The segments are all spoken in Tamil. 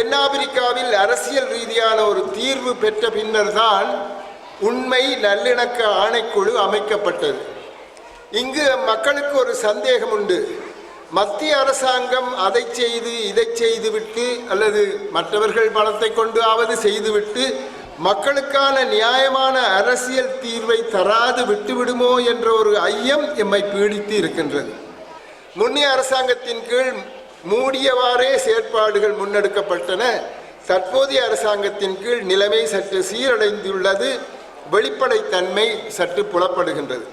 தென்னாப்பிரிக்காவில் அரசியல் ரீதியான ஒரு தீர்வு பெற்ற பின்னர்தான் உண்மை நல்லிணக்க ஆணைக்குழு அமைக்கப்பட்டது. இங்கு மக்களுக்கு ஒரு சந்தேகம் உண்டு. மத்திய அரசாங்கம் அதை செய்து இதை செய்துவிட்டு அல்லது மற்றவர்கள் பணத்தை கொண்டு ஆவது செய்துவிட்டு மக்களுக்கான நியாயமான அரசியல் தீர்வை தராது விட்டுவிடுமோ என்ற ஒரு ஐயம் எம்மை பீடித்து இருக்கின்றது. முன்னைய அரசாங்கத்தின் கீழ் மூடியவாறே செயற்பாடுகள் முன்னெடுக்கப்பட்டன. தற்போதைய அரசாங்கத்தின் கீழ் நிலைமை சற்று சீரடைந்துள்ளது. வெளிப்படைத்தன்மை சற்று புலப்படுகின்றது.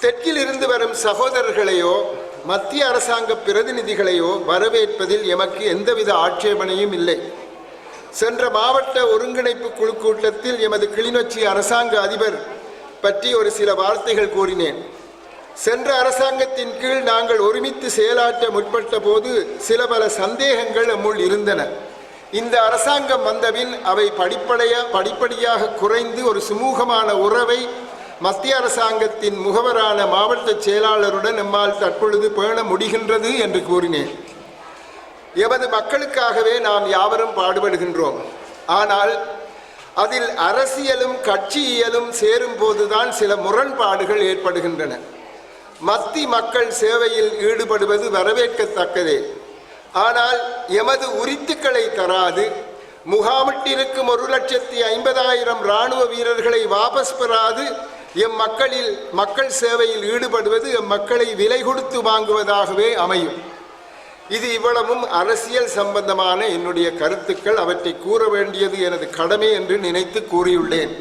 தெற்கில் இருந்து வரும் சகோதரர்களையோ மத்திய அரசாங்க பிரதிநிதிகளையோ வரவேற்பதில் எமக்கு எந்தவித ஆட்சேபனையும் இல்லை. சென்ற மாவட்ட ஒருங்கிணைப்பு குழு கூட்டத்தில் எமது கிளிநொச்சி அரசாங்க அதிபர் பற்றி ஒரு சில வார்த்தைகள் கூறினேன். சென்ற அரசாங்கத்தின் கீழ் நாங்கள் ஒருமித்து செயலாற்ற முற்பட்ட போது சில பல சந்தேகங்கள் நம்முள் இருந்தன. இந்த அரசாங்கம் வந்தபின் அவை படிப்படைய படிப்படியாக குறைந்து ஒரு சுமூகமான உறவை மத்திய அரசாங்கத்தின் முகவரான மாவட்ட செயலாளருடன் நம்மால் தற்பொழுது பேண முடிகின்றது என்று கூறினேன். எமது மக்களுக்காகவே நாம் யாவரும் பாடுபடுகின்றோம். ஆனால் அதில் அரசியலும் கட்சியியலும் சேரும்போதுதான் சில முரண்பாடுகள் ஏற்படுகின்றன. மத்தி மக்கள் சேவையில் ஈடுபடுவது வரவேற்கத்தக்கதே. ஆனால் எமது உரித்துக்களை தராது. முகாமிட்டிருக்கும் ஒரு லட்சத்தி ஐம்பதாயிரம் இராணுவ வீரர்களை வாபஸ் பெறாது. எம் மக்களில் மக்கள் சேவையில் ஈடுபடுவது எம் மக்களை விலை கொடுத்து வாங்குவதாகவே அமையும். இது இவ்வளவும் அரசியல் சம்பந்தமான என்னுடைய கருத்துக்கள். அவற்றை கூற வேண்டியது எனது கடமை என்று நினைத்து கூறியுள்ளேன்.